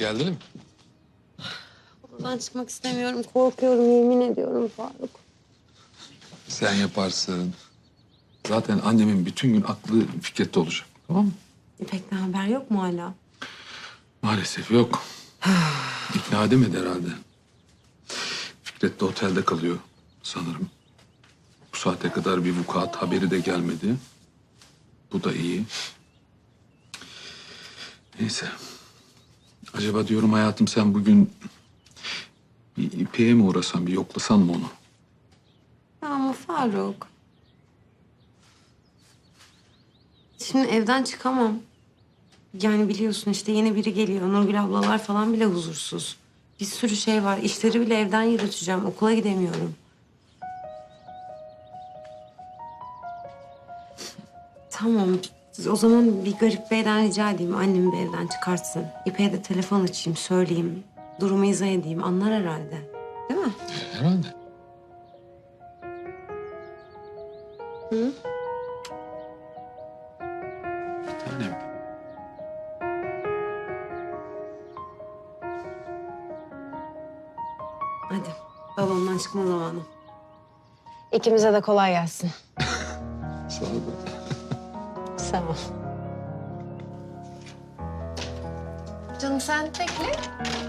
Geldin mi? Ben çıkmak istemiyorum. Korkuyorum yemin ediyorum Faruk. Sen yaparsın. Zaten annemin bütün gün aklı Fikret'te olacak. Tamam mı? İpek'ten haber yok mu hala? Maalesef yok. İkna edemedi herhalde. Fikret de otelde kalıyor sanırım. Bu saate kadar bir vukuat haberi de gelmedi. Bu da iyi. Neyse. Acaba diyorum hayatım sen bugün bir İpek'e mi uğrasan, bir yoklasan mı onu? Ama Faruk. Şimdi evden çıkamam. Yani biliyorsun işte yeni biri geliyor. Nurgül ablalar falan bile huzursuz. Bir sürü şey var. İşleri bile evden yürüteceğim. Okula gidemiyorum. Tamam. O zaman bir garip beyden rica edeyim. Annemi bir evden çıkartsın. İpek'e de telefon açayım, söyleyeyim. Durumu izah edeyim. Anlar herhalde. Değil mi? Herhalde. Hı? Tanem. Hadi. Balondan çıkma zamanı. İkimize de kolay gelsin. Sağ ol. Canım sen bekle.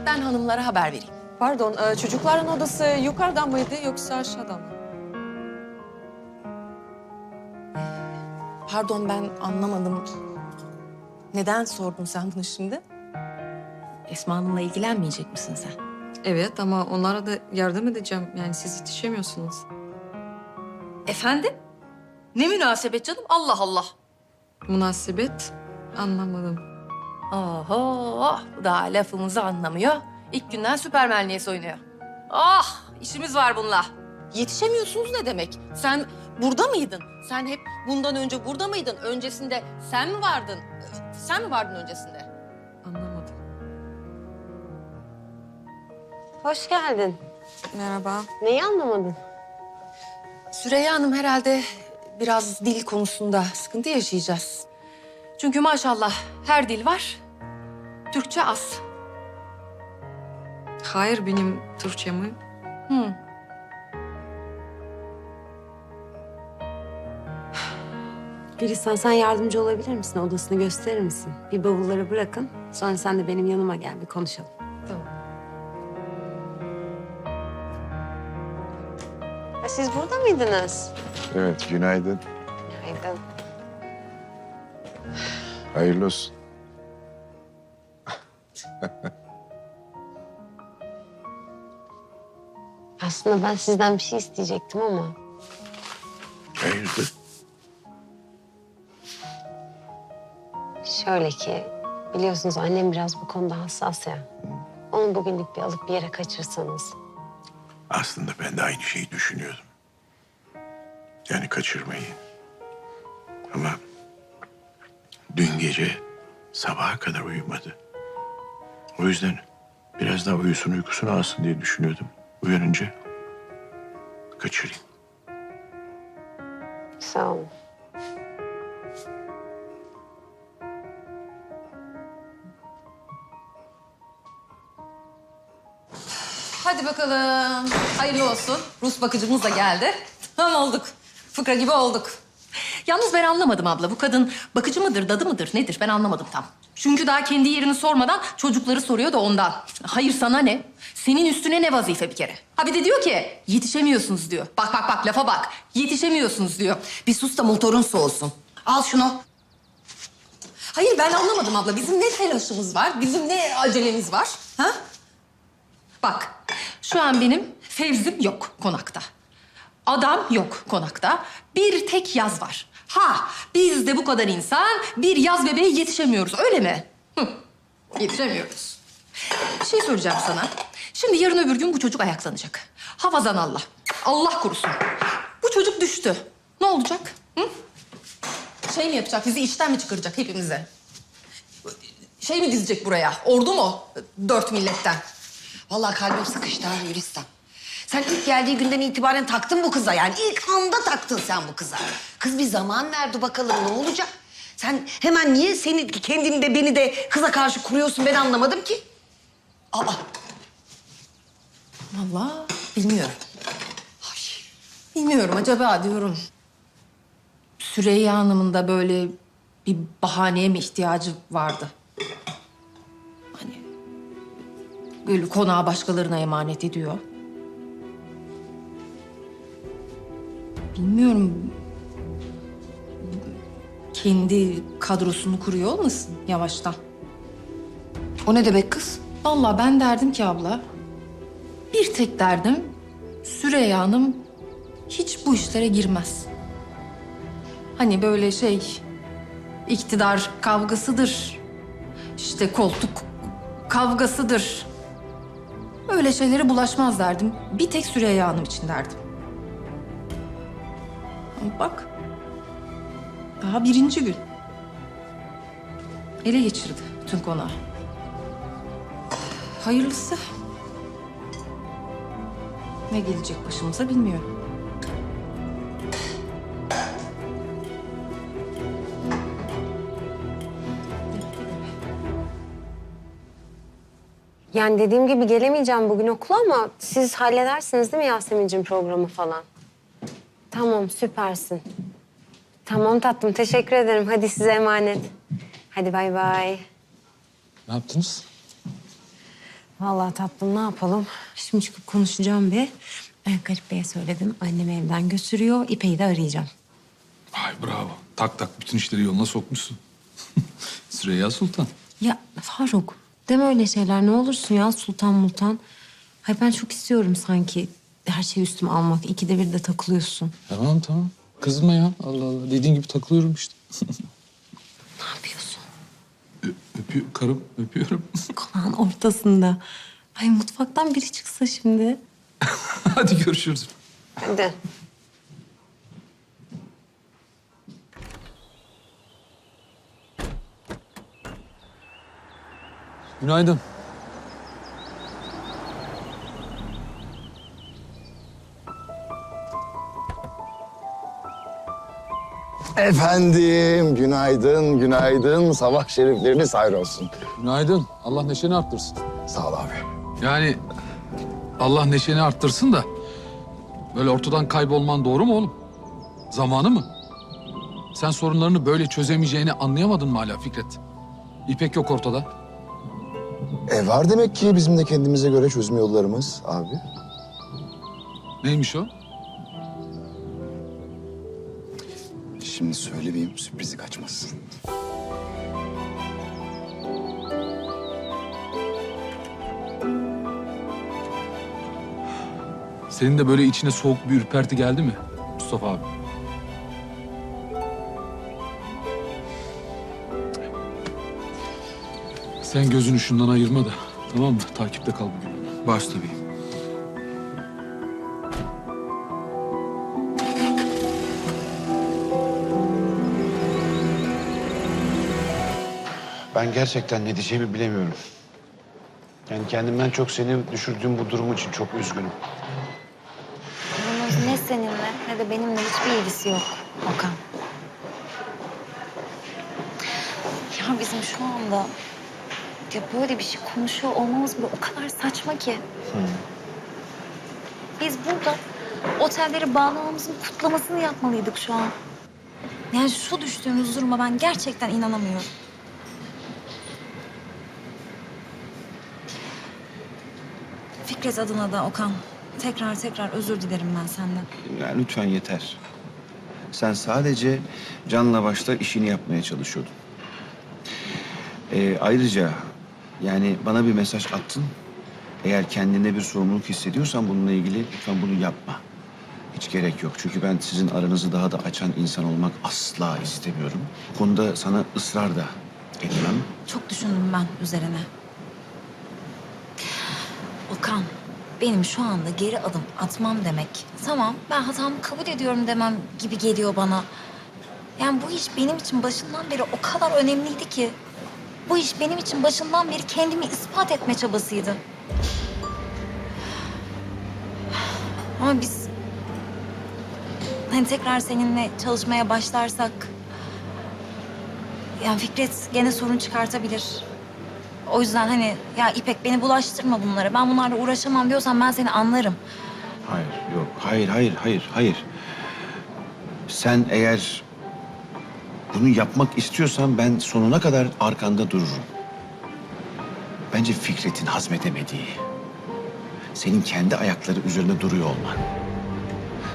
Ben hanımlara haber vereyim. Pardon, e, çocukların odası yukarıdan mıydı yoksa aşağıdan mı? Pardon ben anlamadım. Neden sordun sen bunu şimdi? Esma Hanım'la ilgilenmeyecek misin sen? Evet ama onlara da yardım edeceğim. Yani siz yetişemiyorsunuz. Efendim? Ne münasebet canım? Allah Allah. Münasebet anlamadım. Oho, bu da lafımızı anlamıyor. İlk günden süpermenliğe oynuyor. Ah, işimiz var bununla. Yetişemiyorsunuz ne demek? Sen burada mıydın? Sen hep bundan önce burada mıydın? Öncesinde sen mi vardın? Sen mi vardın öncesinde? Anlamadım. Hoş geldin. Merhaba. Neyi anlamadın? Süreyya Hanım herhalde biraz dil konusunda sıkıntı yaşayacağız. Çünkü maşallah her dil var, Türkçe az. Hayır benim Türkçemi. Hı. Gülistan sen yardımcı olabilir misin? Odasını gösterir misin? Bir bavulları bırakın. Sonra sen de benim yanıma gel bir konuşalım. Siz burada mıydınız? Evet, günaydın. Günaydın. Hayırlı olsun. Aslında ben sizden bir şey isteyecektim ama... Hayırdır? Şöyle ki, biliyorsunuz annem biraz bu konuda hassas ya. Onu bugünlük bir alıp bir yere kaçırsanız. Aslında ben de aynı şeyi düşünüyordum. Yani kaçırmayı. Ama dün gece sabaha kadar uyumadı. O yüzden biraz daha uyusun uykusunu alsın diye düşünüyordum. Uyanınca kaçırayım. Sağ olun. Hadi bakalım. Hayırlı olsun. Rus bakıcımız da geldi. Tamam olduk. Fıkra gibi olduk. Yalnız ben anlamadım abla. Bu kadın bakıcı mıdır, dadı mıdır, nedir? Ben anlamadım tam. Çünkü daha kendi yerini sormadan çocukları soruyor da ondan. Hayır sana ne? Senin üstüne ne vazife bir kere? Ha bir de diyor ki yetişemiyorsunuz diyor. Bak bak bak lafa bak. Yetişemiyorsunuz diyor. Bir sus da motorun soğusun. Al şunu. Hayır ben anlamadım abla. Bizim ne telaşımız var? Bizim ne acelemiz var? Ha? Bak, şu an benim Fevzim yok konakta. Adam yok konakta. Bir tek yaz var. Ha, biz de bu kadar insan bir yaz bebeğe yetişemiyoruz, öyle mi? Hı, yetişemiyoruz. Bir şey soracağım sana. Şimdi yarın öbür gün bu çocuk ayaklanacak. Hafazan Allah. Allah korusun. Bu çocuk düştü. Ne olacak? Hı? Şey mi yapacak? Bizi işten mi çıkaracak hepimize? Şey mi dizecek buraya? Ordu mu? Dört milletten. Vallahi kalbim sıkıştı ha Gülistan. Sen ilk geldiği günden itibaren taktın bu kıza yani. ilk anda taktın sen bu kıza. Kız bir zaman verdi bakalım ne olacak? Sen hemen niye seni kendini de beni de kıza karşı kuruyorsun ben anlamadım ki. Aa, Vallahi bilmiyorum. Bilmiyorum acaba diyorum. Süreyya Hanım'ın da böyle bir bahaneye mi ihtiyacı vardı? Böyle konağı başkalarına emanet ediyor. Bilmiyorum. Kendi kadrosunu kuruyor olmasın yavaştan? o ne demek kız? Vallahi ben derdim ki abla, bir tek derdim Süreyya Hanım hiç bu işlere girmez. Hani böyle şey, iktidar kavgasıdır, işte koltuk kavgasıdır. Öyle şeylere bulaşmaz derdim. Bir tek Süreyya Hanım için derdim. Ama bak, daha birinci gün. Ele geçirdi bütün konağı. Hayırlısı. Ne gelecek başımıza bilmiyorum. Yani dediğim gibi gelemeyeceğim bugün okula ama siz halledersiniz değil mi Yasemin'cim programı falan? Tamam süpersin. Tamam tatlım teşekkür ederim. Hadi size emanet. Hadi bay bay. Ne yaptınız? Vallahi tatlım ne yapalım? Şimdi çıkıp konuşacağım bir. Ben Garip Bey'e söyledim. Annemi evden götürüyor. İpek'i de arayacağım. Ay bravo. Tak tak bütün işleri yoluna sokmuşsun. Süreyya Sultan. Ya Faruk deme öyle şeyler ne olursun ya Sultan Multan. Hayır ben çok istiyorum sanki her şeyi üstüme almak. İkide bir de takılıyorsun. Tamam tamam. Kızma ya. Allah Allah. Dediğin gibi takılıyorum işte. Ne yapıyorsun? Öpüyor, karım öpüyorum. Konağın ortasında. Ay mutfaktan biri çıksa şimdi. Hadi görüşürüz. Hadi. Günaydın. Efendim, günaydın, günaydın. Sabah şerifleriniz hayır olsun. Günaydın. Allah neşeni arttırsın. Sağ ol abi. Yani Allah neşeni arttırsın da böyle ortadan kaybolman doğru mu oğlum? Zamanı mı? Sen sorunlarını böyle çözemeyeceğini anlayamadın mı hala Fikret? İpek yok ortada. E var demek ki bizim de kendimize göre çözüm yollarımız abi. Neymiş o? Şimdi söylemeyeyim, sürprizi kaçmasın. Senin de böyle içine soğuk bir ürperti geldi mi Mustafa abi? Sen gözünü şundan ayırma da tamam mı? Takipte kal bugün. Baş tabii. Ben gerçekten ne diyeceğimi bilemiyorum. Yani kendimden çok seni düşürdüğüm bu durum için çok üzgünüm. Bunun ne seninle ne de benimle hiçbir ilgisi yok Okan. Ya bizim şu anda ya böyle bir şey konuşuyor olmamız bile o kadar saçma ki. Biz burada otelleri bağlamamızın kutlamasını yapmalıydık şu an. Yani şu düştüğümüz duruma ben gerçekten inanamıyorum. Fikret adına da Okan tekrar tekrar özür dilerim ben senden. Yani lütfen yeter. Sen sadece canla başla işini yapmaya çalışıyordun. Ee, ayrıca yani bana bir mesaj attın. Eğer kendinde bir sorumluluk hissediyorsan bununla ilgili lütfen bunu yapma. Hiç gerek yok. Çünkü ben sizin aranızı daha da açan insan olmak asla istemiyorum. Bu konuda sana ısrar da etmem. Çok düşündüm ben üzerine. Okan, benim şu anda geri adım atmam demek. Tamam, ben hatamı kabul ediyorum demem gibi geliyor bana. Yani bu iş benim için başından beri o kadar önemliydi ki. Bu iş benim için başından beri kendimi ispat etme çabasıydı. Ama biz hani tekrar seninle çalışmaya başlarsak yani Fikret gene sorun çıkartabilir. O yüzden hani ya İpek beni bulaştırma bunlara. Ben bunlarla uğraşamam diyorsan ben seni anlarım. Hayır, yok. Hayır, hayır, hayır, hayır. Sen eğer bunu yapmak istiyorsan ben sonuna kadar arkanda dururum. Bence Fikret'in hazmedemediği, senin kendi ayakları üzerinde duruyor olman.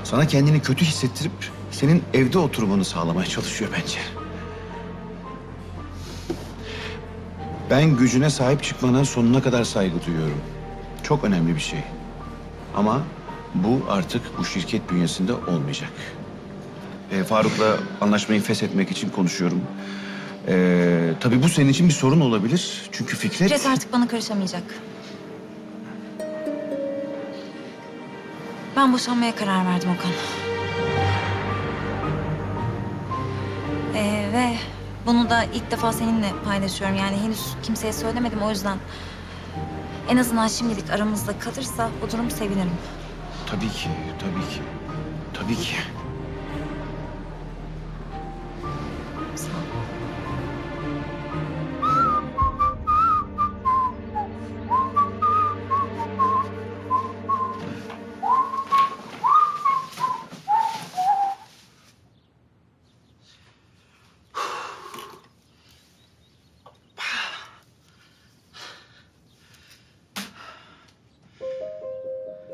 Sana kendini kötü hissettirip senin evde oturmanı sağlamaya çalışıyor bence. Ben gücüne sahip çıkmana sonuna kadar saygı duyuyorum. Çok önemli bir şey. Ama bu artık bu şirket bünyesinde olmayacak. Ee, Faruk'la anlaşmayı feshetmek için konuşuyorum. Ee, tabii bu senin için bir sorun olabilir. Çünkü Fikret... Fikret artık bana karışamayacak. Ben boşanmaya karar verdim Okan. Ee, ve bunu da ilk defa seninle paylaşıyorum. Yani henüz kimseye söylemedim o yüzden. En azından şimdilik aramızda kalırsa bu durum sevinirim. Tabii ki, tabii ki. Tabii ki.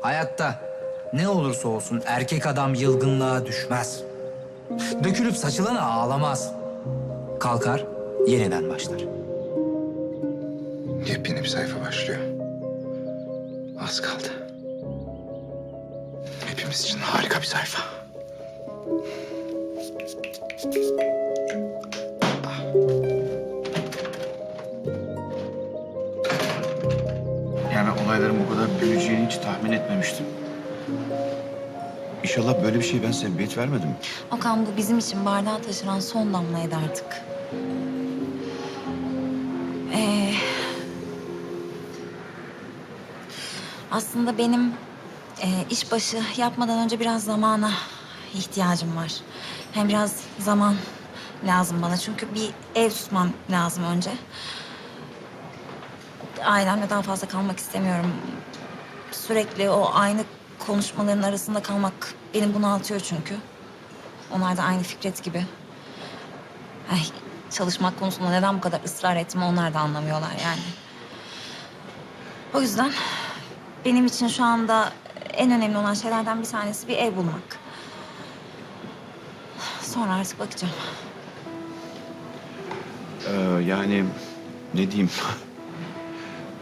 Hayatta ne olursa olsun erkek adam yılgınlığa düşmez. Dökülüp saçılana ağlamaz. Kalkar, yeniden başlar. Yepyeni bir sayfa başlıyor. Az kaldı. Hepimiz için harika bir sayfa. Tahmin etmemiştim. İnşallah böyle bir şey ben sebebiyet vermedim. Okan bu bizim için bardağı taşıran son damlaydı artık. Ee, aslında benim e, işbaşı yapmadan önce biraz zamana ihtiyacım var. Hem biraz zaman lazım bana çünkü bir ev tutmam lazım önce. Ailemle daha fazla kalmak istemiyorum. Sürekli o aynı konuşmaların arasında kalmak beni bunaltıyor çünkü. Onlar da aynı Fikret gibi. Ay, çalışmak konusunda neden bu kadar ısrar ettiğimi onlar da anlamıyorlar yani. O yüzden benim için şu anda en önemli olan şeylerden bir tanesi bir ev bulmak. Sonra artık bakacağım. Ee, yani ne diyeyim?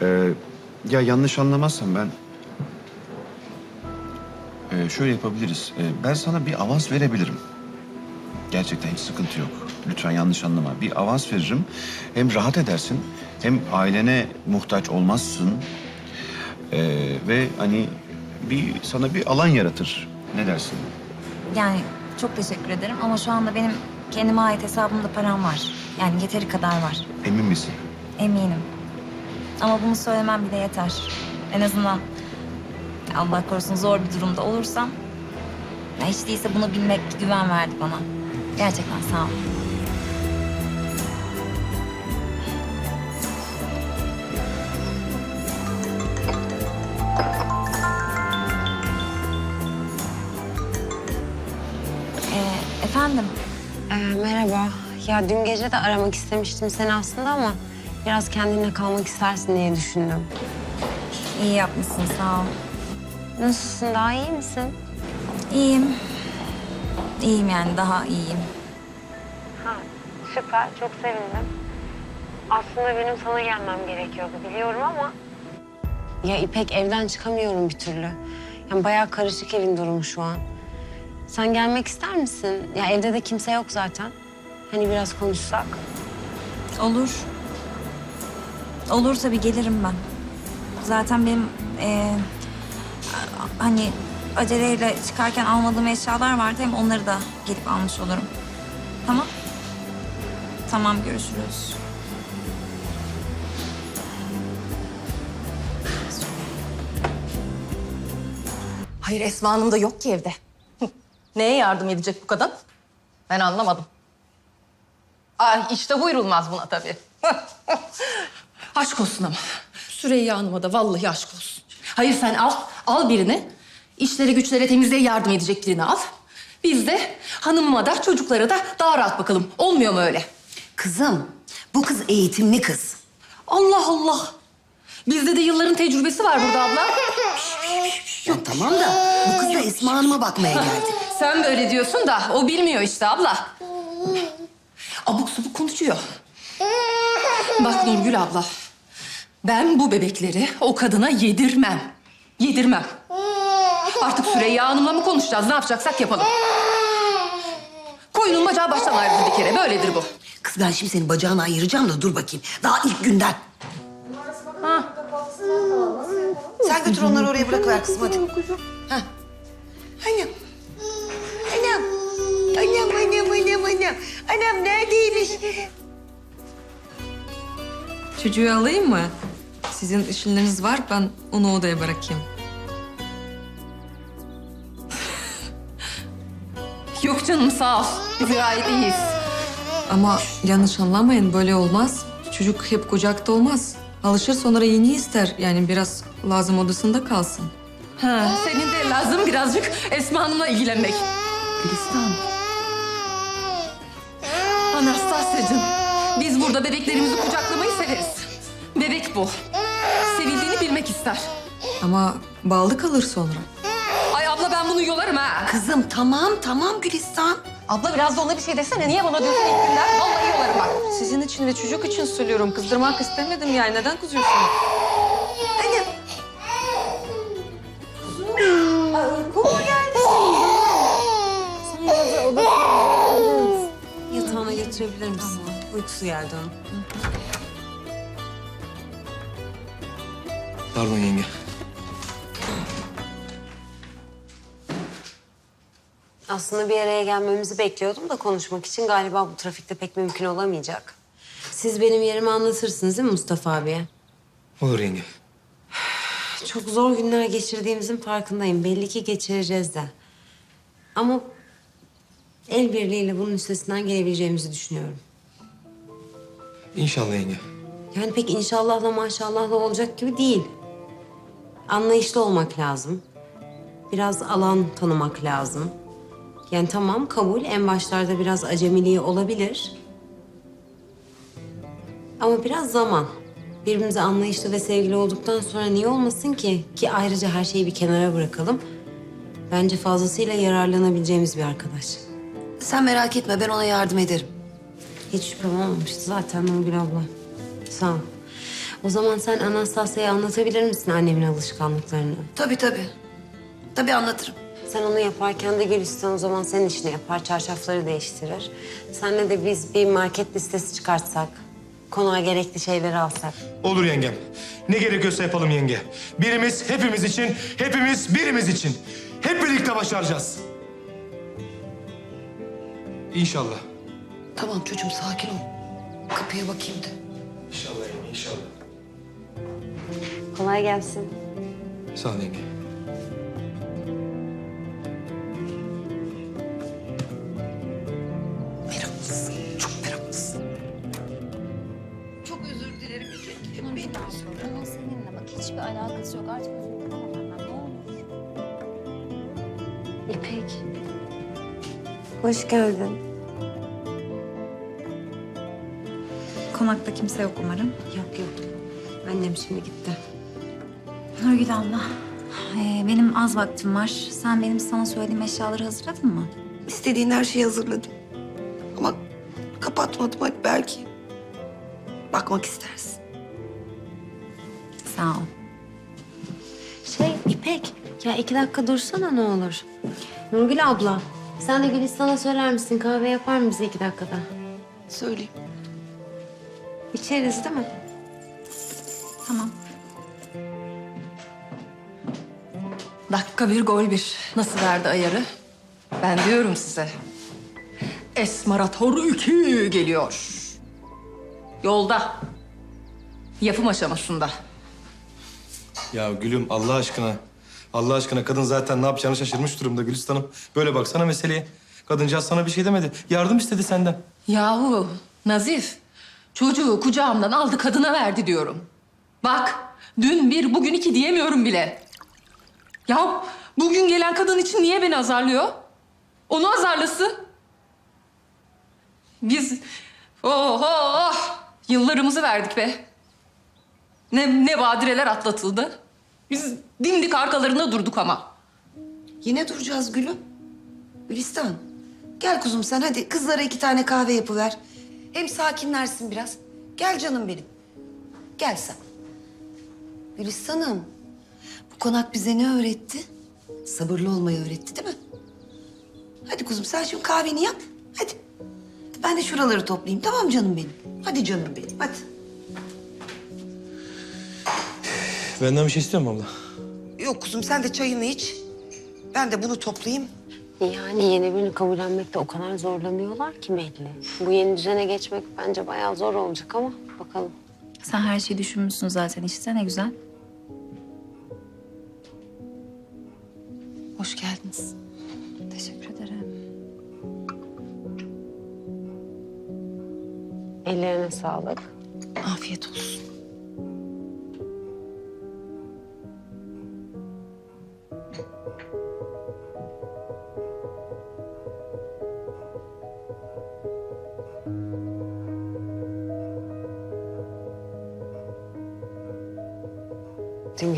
Ee, ya yanlış anlamazsam ben... Ee, şöyle yapabiliriz. Ee, ben sana bir avans verebilirim. Gerçekten hiç sıkıntı yok. Lütfen yanlış anlama. Bir avans veririm. Hem rahat edersin hem ailene muhtaç olmazsın. Ee, ve hani bir sana bir alan yaratır. Ne dersin? Yani çok teşekkür ederim ama şu anda benim kendime ait hesabımda param var. Yani yeteri kadar var. Emin misin? Eminim. Ama bunu söylemem bile yeter. En azından Allah korusun zor bir durumda olursam... Ya hiç değilse bunu bilmek güven verdi bana. Gerçekten sağ ol. Ee, efendim? Ee, merhaba. Ya dün gece de aramak istemiştim seni aslında ama biraz kendine kalmak istersin diye düşündüm. İyi yapmışsın sağ ol. Nasılsın? Daha iyi misin? İyiyim. İyiyim yani daha iyiyim. Ha, süper. Çok sevindim. Aslında benim sana gelmem gerekiyordu biliyorum ama... Ya İpek evden çıkamıyorum bir türlü. Yani bayağı karışık evin durumu şu an. Sen gelmek ister misin? Ya evde de kimse yok zaten. Hani biraz konuşsak. Olur. Olur tabii gelirim ben. Zaten benim eee, hani aceleyle çıkarken almadığım eşyalar vardı. Hem onları da gelip almış olurum. Tamam. Tamam görüşürüz. Hayır Esma Hanım da yok ki evde. Neye yardım edecek bu kadın? Ben anlamadım. Ay işte buyurulmaz buna tabii. Aşk olsun ama. Süreyya Hanım'a da vallahi aşk olsun. Hayır sen al, al birini. İşlere güçlere temizliğe yardım edecek birini al. Biz de hanımıma da çocuklara da daha rahat bakalım. Olmuyor mu öyle? Kızım bu kız eğitimli kız. Allah Allah. Bizde de yılların tecrübesi var burada abla. Ya tamam da bu kız da Esma Hanım'a bakmaya geldi. Sen böyle diyorsun da o bilmiyor işte abla. Abuk subuk konuşuyor. Bak Nurgül abla. Ben bu bebekleri o kadına yedirmem. Yedirmem. Artık Süreyya Hanım'la mı konuşacağız? Ne yapacaksak yapalım. Koyunun bacağı baştan ayrılır bir kere. Böyledir bu. Kız ben şimdi senin bacağını ayıracağım da dur bakayım. Daha ilk günden. Sen götür onları oraya bırakıver kızım hadi. Ha. Annem. Annem. Annem, annem, annem, annem. Annem neredeymiş? Çocuğu alayım mı? Sizin işleriniz var, ben onu odaya bırakayım. Yok canım sağ ol. Biz gayet iyiyiz. Ama yanlış anlamayın, böyle olmaz. Çocuk hep kucakta olmaz. Alışır sonra yeni ister. Yani biraz lazım odasında kalsın. Ha, senin de lazım birazcık Esma Hanım'la ilgilenmek. Gülistan. Anastasya'cığım, biz burada bebeklerimizi kucaklamayı severiz. Bebek bu. Sevildiğini bilmek ister. Ama bağlı kalır sonra. Bunu yolarım ha. Kızım tamam tamam Gülistan. Abla biraz da ona bir şey desene. Niye bana diyorsun ilk günden? Vallahi yolarım bak. Sizin için ve çocuk için söylüyorum. Kızdırmak istemedim yani. Neden kızıyorsunuz? Annem. Yatağına götürebilir misin? Uykusu geldi onun. Pardon yenge. Aslında bir araya gelmemizi bekliyordum da konuşmak için galiba bu trafikte pek mümkün olamayacak. Siz benim yerimi anlatırsınız değil mi Mustafa abiye? Olur yenge. Çok zor günler geçirdiğimizin farkındayım. Belli ki geçireceğiz de. Ama el birliğiyle bunun üstesinden gelebileceğimizi düşünüyorum. İnşallah yenge. Yani pek inşallahla maşallahla olacak gibi değil. Anlayışlı olmak lazım. Biraz alan tanımak lazım. Yani tamam kabul en başlarda biraz acemiliği olabilir. Ama biraz zaman. Birbirimize anlayışlı ve sevgili olduktan sonra niye olmasın ki? Ki ayrıca her şeyi bir kenara bırakalım. Bence fazlasıyla yararlanabileceğimiz bir arkadaş. Sen merak etme ben ona yardım ederim. Hiç şüphem olmamıştı zaten Nurgül abla. Sağ ol. O zaman sen Anastasya'ya anlatabilir misin annemin alışkanlıklarını? Tabii tabii. Tabii anlatırım. Sen onu yaparken de Gülistan o zaman senin işini yapar, çarşafları değiştirir. Senle de biz bir market listesi çıkartsak, konuğa gerekli şeyleri alsak. Olur yengem. Ne gerekiyorsa yapalım yenge. Birimiz hepimiz için, hepimiz birimiz için. Hep birlikte başaracağız. İnşallah. Tamam çocuğum sakin ol. Kapıya bakayım da. İnşallah yenge, inşallah. Kolay gelsin. Sağ ol yenge. Hoş geldin. Konakta kimse yok umarım. Yok yok. Annem şimdi gitti. Nurgül abla, ee, benim az vaktim var. Sen benim sana söylediğim eşyaları hazırladın mı? İstediğin her şeyi hazırladım. Ama kapatmadım hadi belki. Bakmak istersin. Sağ ol. Şey İpek, ya iki dakika dursana ne olur. Nurgül abla, sen de Gülistan'a söyler misin? Kahve yapar mı bize iki dakikada? Söyleyeyim. İçeriz değil mi? Tamam. Dakika bir gol bir. Nasıl verdi ayarı? Ben diyorum size. Esmarator 2 geliyor. Yolda. Yapım aşamasında. Ya gülüm Allah aşkına. Allah aşkına kadın zaten ne yapacağını şaşırmış durumda Gülistan'ım. Böyle baksana meseleye. Kadıncağız sana bir şey demedi. Yardım istedi senden. Yahu Nazif. Çocuğu kucağımdan aldı kadına verdi diyorum. Bak dün bir bugün iki diyemiyorum bile. Ya bugün gelen kadın için niye beni azarlıyor? Onu azarlasın. Biz oh, oh, yıllarımızı verdik be. Ne, ne badireler atlatıldı. Biz dimdik arkalarında durduk ama. Yine duracağız gülüm. Gülistan. Gel kuzum sen hadi kızlara iki tane kahve yapıver. Hem sakinlersin biraz. Gel canım benim. Gel sen. Gülistan'ım. Bu konak bize ne öğretti? Sabırlı olmayı öğretti değil mi? Hadi kuzum sen şimdi kahveni yap. Hadi. Ben de şuraları toplayayım tamam canım benim. Hadi canım benim hadi. Benden bir şey istiyor musun abla? Yok kuzum sen de çayını iç. Ben de bunu toplayayım. Yani yeni birini kabullenmekte o kadar zorlanıyorlar ki belli. Bu yeni düzene geçmek bence bayağı zor olacak ama bakalım. Sen her şeyi düşünmüşsün zaten işte ne güzel. Hoş geldiniz. Teşekkür ederim. Ellerine sağlık. Afiyet olsun.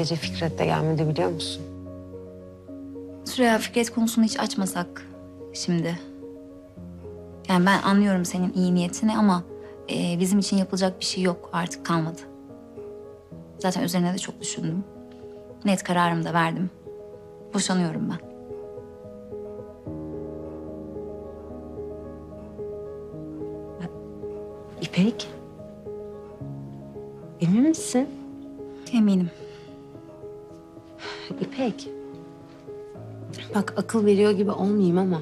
Gece Fikret de gelmedi biliyor musun? Süreyya Fikret konusunu hiç açmasak şimdi. Yani ben anlıyorum senin iyi niyetini ama e, bizim için yapılacak bir şey yok artık kalmadı. Zaten üzerine de çok düşündüm. Net kararımı da verdim. Boşanıyorum ben. İpek. Bak akıl veriyor gibi olmayayım ama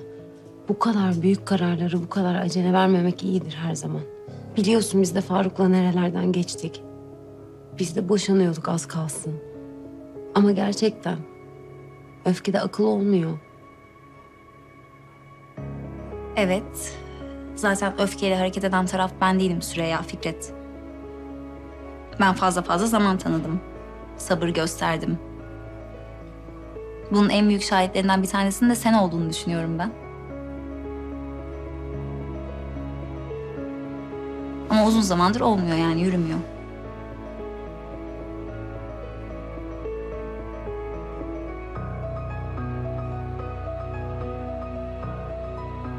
bu kadar büyük kararları bu kadar acele vermemek iyidir her zaman. Biliyorsun biz de Faruk'la nerelerden geçtik. Biz de boşanıyorduk az kalsın. Ama gerçekten öfkede akıl olmuyor. Evet. Zaten öfkeyle hareket eden taraf ben değilim Süreyya Fikret. Ben fazla fazla zaman tanıdım. Sabır gösterdim. Bunun en büyük şahitlerinden bir tanesinin de sen olduğunu düşünüyorum ben. Ama uzun zamandır olmuyor yani yürümüyor.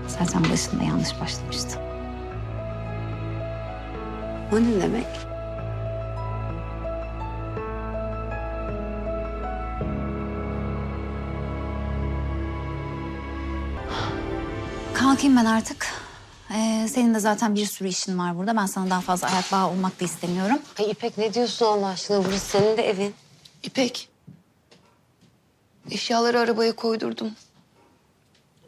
Zaten başında yanlış başlamıştı. O ne demek? Kalkayım ben artık. Ee, senin de zaten bir sürü işin var burada. Ben sana daha fazla ayak bağı olmak da istemiyorum. Ay İpek ne diyorsun Allah aşkına? Burası senin de evin. İpek. Eşyaları arabaya koydurdum.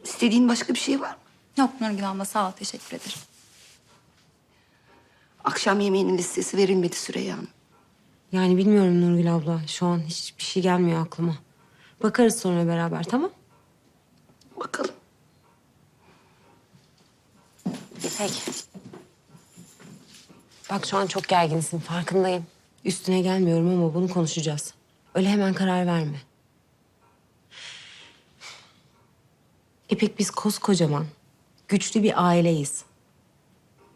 İstediğin başka bir şey var mı? Yok Nurgül abla sağ ol teşekkür ederim. Akşam yemeğinin listesi verilmedi Süreyya Hanım. Yani bilmiyorum Nurgül abla. Şu an hiçbir şey gelmiyor aklıma. Bakarız sonra beraber tamam? Bakalım. İpek. Bak şu an çok gerginsin farkındayım. Üstüne gelmiyorum ama bunu konuşacağız. Öyle hemen karar verme. İpek biz koskocaman, güçlü bir aileyiz.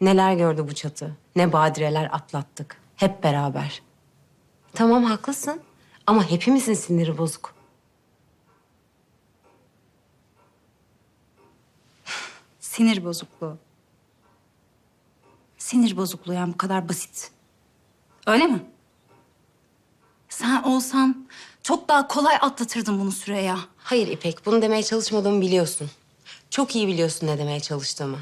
Neler gördü bu çatı, ne badireler atlattık. Hep beraber. Tamam haklısın ama hepimizin siniri bozuk. Sinir bozukluğu. Sinir bozukluğu yani bu kadar basit. Öyle mi? Sen olsan çok daha kolay atlatırdın bunu Süreyya. Hayır İpek, bunu demeye çalışmadığımı biliyorsun. Çok iyi biliyorsun ne demeye çalıştığımı.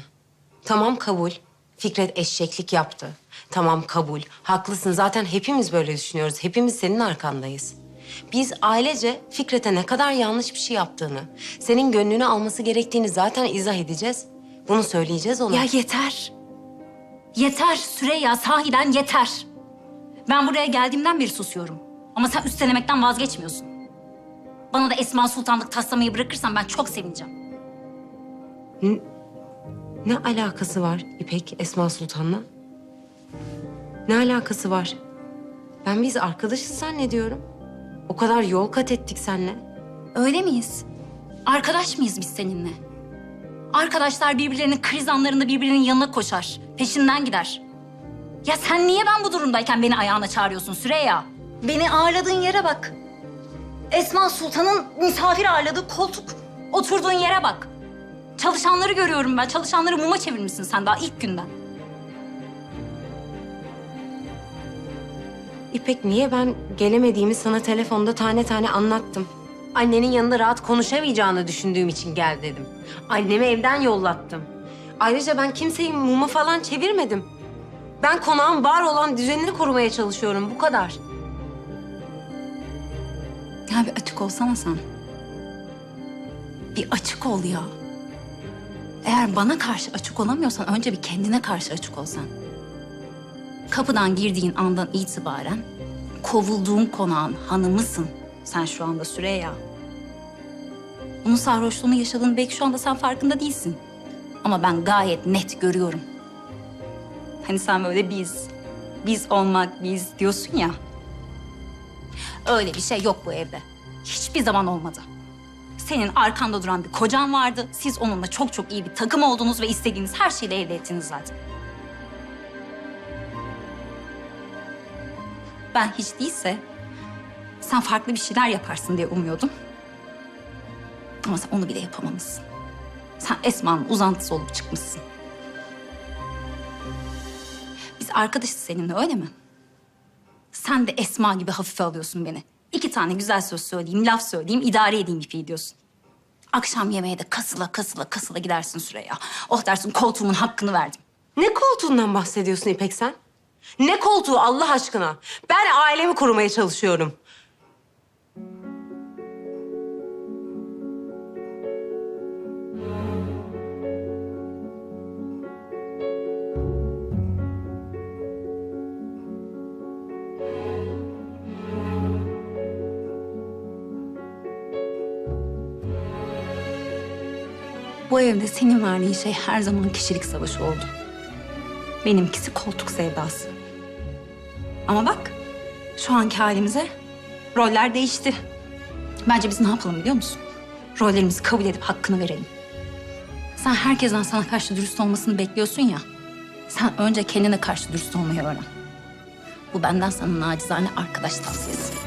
Tamam kabul. Fikret eşeklik yaptı. Tamam kabul. Haklısın. Zaten hepimiz böyle düşünüyoruz. Hepimiz senin arkandayız. Biz ailece Fikret'e ne kadar yanlış bir şey yaptığını, senin gönlünü alması gerektiğini zaten izah edeceğiz. Bunu söyleyeceğiz ona. Ya yeter. Yeter Süreyya sahiden yeter. Ben buraya geldiğimden beri susuyorum. Ama sen üstelemekten vazgeçmiyorsun. Bana da Esma Sultanlık taslamayı bırakırsan ben çok sevineceğim. Ne alakası var İpek Esma Sultan'la? Ne alakası var? Ben biz arkadaşız zannediyorum. O kadar yol kat ettik seninle. Öyle miyiz? Arkadaş mıyız biz seninle? Arkadaşlar birbirlerinin kriz anlarında birbirinin yanına koşar. Peşinden gider. Ya sen niye ben bu durumdayken beni ayağına çağırıyorsun Süreyya? Beni ağırladığın yere bak. Esma Sultan'ın misafir ağırladığı koltuk. Oturduğun yere bak. Çalışanları görüyorum ben. Çalışanları muma çevirmişsin sen daha ilk günden. İpek niye ben gelemediğimi sana telefonda tane tane anlattım. Annenin yanında rahat konuşamayacağını düşündüğüm için gel dedim. Annemi evden yollattım. Ayrıca ben kimseyi muma falan çevirmedim. Ben konağın var olan düzenini korumaya çalışıyorum bu kadar. Ya bir açık olsana sen. Bir açık ol ya. Eğer bana karşı açık olamıyorsan önce bir kendine karşı açık olsan. Kapıdan girdiğin andan itibaren kovulduğun konağın hanımısın. Sen şu anda Süreyya. Bunun sarhoşluğunu yaşadığın belki şu anda sen farkında değilsin. Ama ben gayet net görüyorum. Hani sen böyle biz, biz olmak, biz diyorsun ya. Öyle bir şey yok bu evde. Hiçbir zaman olmadı. Senin arkanda duran bir kocan vardı. Siz onunla çok çok iyi bir takım oldunuz ve istediğiniz her şeyi de elde ettiniz zaten. Ben hiç değilse sen farklı bir şeyler yaparsın diye umuyordum. Ama sen onu bile yapamamışsın. Sen Esma'nın uzantısı olup çıkmışsın. Biz arkadaşız seninle öyle mi? Sen de Esma gibi hafife alıyorsun beni. İki tane güzel söz söyleyeyim, laf söyleyeyim, idare edeyim ipi diyorsun. Akşam yemeğe de kasıla kasıla kasıla gidersin Süreyya. Oh dersin koltuğumun hakkını verdim. Ne koltuğundan bahsediyorsun İpek sen? Ne koltuğu Allah aşkına? Ben ailemi korumaya çalışıyorum. Bu evde senin verdiğin şey her zaman kişilik savaşı oldu. Benimkisi koltuk sevdası. Ama bak, şu anki halimize roller değişti. Bence biz ne yapalım biliyor musun? Rollerimizi kabul edip hakkını verelim. Sen herkesten sana karşı dürüst olmasını bekliyorsun ya. Sen önce kendine karşı dürüst olmayı öğren. Bu benden sana nacizane arkadaş tavsiyesi.